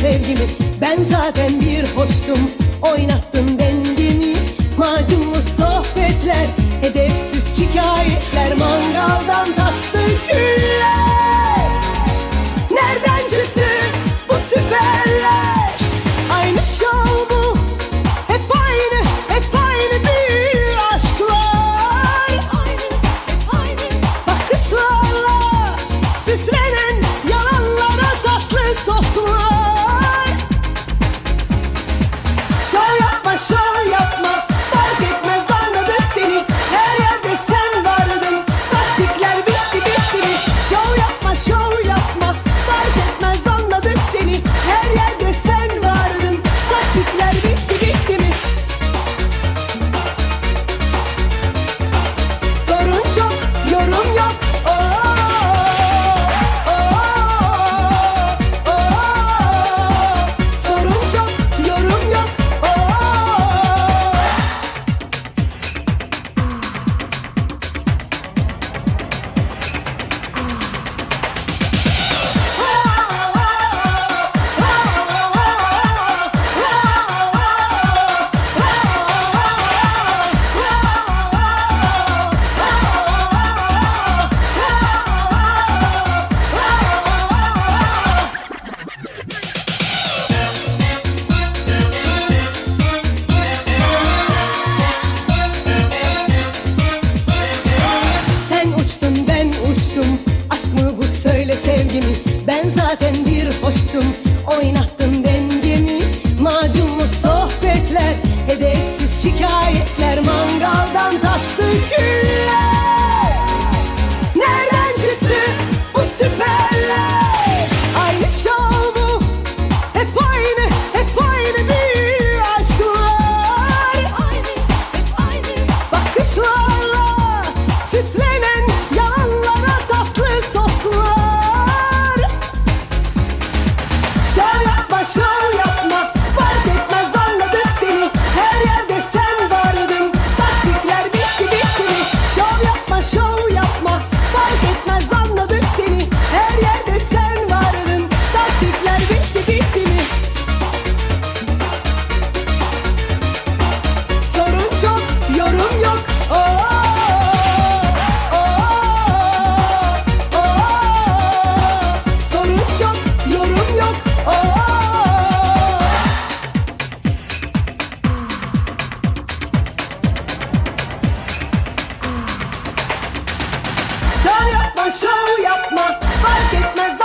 sevgimi. Ben zaten bir hoştum Oynattın oyna Yapma, şov yapma, fark etmez